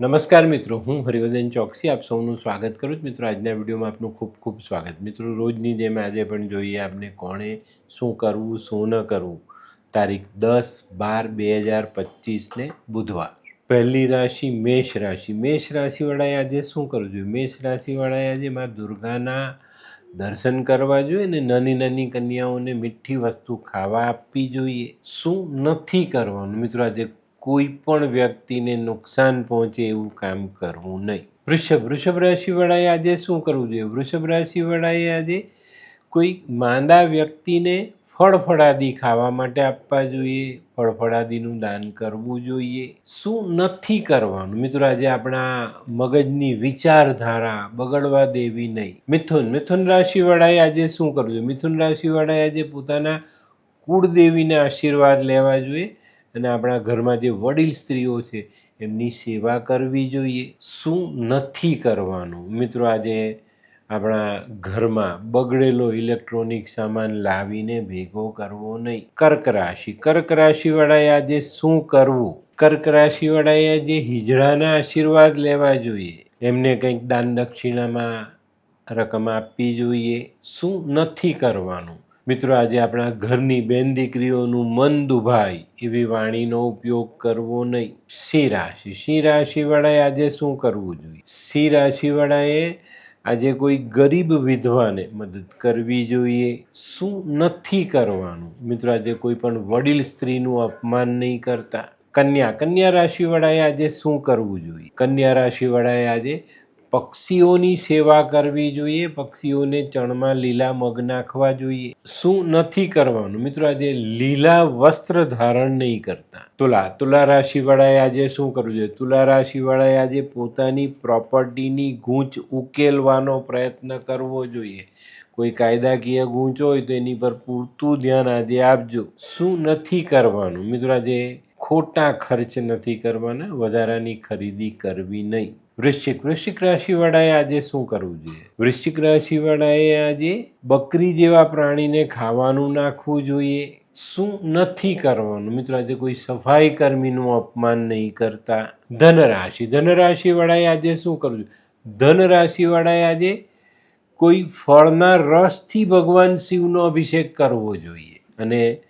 નમસ્કાર મિત્રો, હું હરિવર્ધન ચોકસી, આપ સૌનું સ્વાગત કરું છું. મિત્રો, આજના વિડીયોમાં આપનું ખૂબ ખૂબ સ્વાગત. મિત્રો, રોજની જેમ આજે પણ જોઈએ આપને કોણે શું કરવું, શું ન કરવું. તારીખ દસ બાર બે હજાર પચીસને બુધવાર. પહેલી રાશિ મેષ રાશિ. મેષ રાશિવાળાએ આજે શું કરવું જોઈએ? મેષ રાશિવાળાએ આજે મા દુર્ગાના દર્શન કરવા જોઈએ ને નાની નાની કન્યાઓને મીઠી વસ્તુ ખાવા આપવી જોઈએ. શું નથી કરવાનું? મિત્રો, આજે કોઈ પણ વ્યક્તિને નુકસાન પહોંચે એવું કામ કરવું નહીં. વૃષભ વૃષભ રાશિવાળાએ આજે શું કરવું જોઈએ? વૃષભ રાશિવાળાએ આજે કોઈ માંદા વ્યક્તિને ફળફળાદી ખાવા માટે આપવા જોઈએ ફળફળાદીનું દાન કરવું જોઈએ. શું નથી કરવાનું? મિત્રો, આજે આપણા મગજની વિચારધારા બગડવા દેવી નહીં. મિથુન મિથુન રાશિવાળાએ આજે શું કરવું જોઈએ? મિથુન રાશિવાળાએ આજે પોતાના કુળદેવીના આશીર્વાદ લેવા જોઈએ. અને આપણા ઘરમાં જે વડીલ સ્ત્રીઓ છે, એમની સેવા કરવી જોઈએ. શું નથી કરવાનું? મિત્રો, આજે આપણા ઘરમાં બગડેલો ઇલેક્ટ્રોનિક સામાન લાવીને ભેગો કરવો નહીં. કર્ક રાશિ. કર્ક રાશિવાળાએ આજે શું કરવું? કર્ક રાશિવાળાએ આજે હિજડાના આશીર્વાદ લેવા જોઈએ. એમને કંઈક દાન દક્ષિણામાં રકમ આપવી જોઈએ. શું નથી કરવાનું? મિત્રો, આજે આપણા ઘરની બેન દીકરીઓનું મન દુભાય એવી વાણીનો ઉપયોગ કરવો નહીં. સિંહ રાશિ. સિંહ રાશિવાળાએ આજે શું કરવું જોઈએ? સિંહ રાશિવાળાએ આજે કોઈ ગરીબ વિધવાને મદદ કરવી જોઈએ. શું નથી કરવાનું? મિત્રો, આજે કોઈ પણ વડીલ સ્ત્રીનું અપમાન નહીં કરતા. કન્યા. કન્યા રાશિવાળાએ આજે શું કરવું જોઈએ? કન્યા રાશિવાળાએ આજે પક્ષીઓની સેવા કરવી જોઈએ, પક્ષીઓને ચણમાં લીલા મગ નાખવા જોઈએ. શું નથી કરવાનું? મિત્રો, આજે લીલા વસ્ત્ર ધારણ નહીં કરતા. તુલા તુલા રાશિવાળાએ આજે શું કરવું જોઈએ? તુલા રાશિવાળાએ આજે પોતાની પ્રોપર્ટીની ગૂંચ ઉકેલવાનો પ્રયત્ન કરવો જોઈએ. કોઈ કાયદાકીય ગૂંચ હોય તો એની પર પૂરતું ધ્યાન આજે આપજો. શું નથી કરવાનું? મિત્રો, આજે ખોટા ખર્ચ નથી કરવાના, વધારાની ખરીદી કરવી નહીં. વૃશ્ચિક વૃશ્ચિક રાશિવાળાએ આજે શું કરવું જોઈએ? વૃશ્ચિક રાશિવાળાએ આજે બકરી જેવા પ્રાણીને ખાવાનું નાખવું જોઈએ. શું નથી કરવાનું? મિત્રો, આજે કોઈ સફાઈ કર્મીનું અપમાન નહીં કરતા. ધનરાશિ ધનરાશિવાળાએ આજે શું કરવું જોઈએ? ધનરાશિવાળાએ આજે કોઈ ફળના રસથી ભગવાન શિવનો અભિષેક કરવો જોઈએ. અને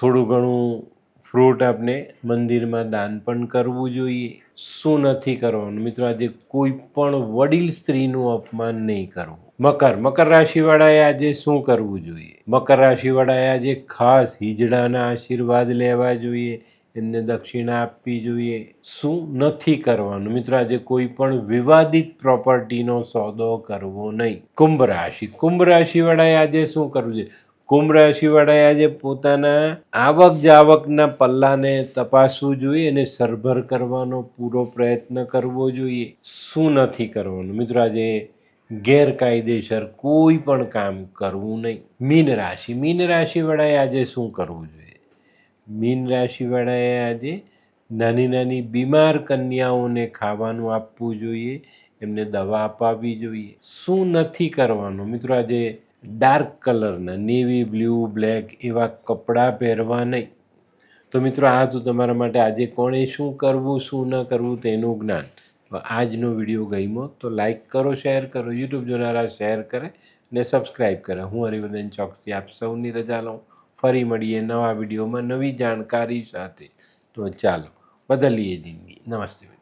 થોડું ઘણું ફ્રૂટ આપણે મંદિરમાં દાન પણ કરવું જોઈએ. શું નથી કરવાનું? મિત્રો, આજે કોઈ પણ વડીલ સ્ત્રીનું અપમાન નહીં કરવું. મકર. મકર રાશિવાળાએ આજે શું કરવું જોઈએ? મકર રાશિવાળાએ આજે ખાસ હિજડાના આશીર્વાદ લેવા જોઈએ, એમને દક્ષિણા આપવી જોઈએ. શું નથી કરવાનું? મિત્રો, આજે કોઈ પણ વિવાદિત પ્રોપર્ટીનો સોદો કરવો નહીં. કુંભ રાશિ. કુંભ રાશિવાળાએ આજે શું કરવું જોઈએ? કુંભ રાશિવાળાએ આજે પોતાના આવક જાવકના પલ્લાને તપાસવું જોઈએ અને સરભર કરવાનો પૂરો પ્રયત્ન કરવો જોઈએ. શું નથી કરવાનું? મિત્રો, આજે ગેરકાયદેસર કોઈ પણ કામ કરવું નહીં. મીન રાશિ. મીન રાશિવાળાએ આજે શું કરવું જોઈએ? મીન રાશિવાળાએ આજે નાની નાની બીમાર કન્યાઓને ખાવાનું આપવું જોઈએ, એમને દવા અપાવવી જોઈએ. શું નથી કરવાનું? મિત્રો, આજે ડાર્ક કલરના નેવી બ્લુ બ્લેક એવા કપડાં પહેરવા નહીં. તો મિત્રો, આ તો તમારા માટે આજે કોણે શું કરવું, શું ન કરવું તેનું જ્ઞાન. આજનો વીડિયો ગમ્યો તો લાઇક કરો શેર કરો યુટ્યુબ જોનારા શેર કરે ને સબસ્ક્રાઈબ કરે. હું હરિવર્ધન ચોકસી, આપ સૌની રજા લઉં. ફરી મળીએ નવા વિડીયોમાં નવી જાણકારી સાથે. તો ચાલો, બદલીએ જિંદગી. નમસ્તે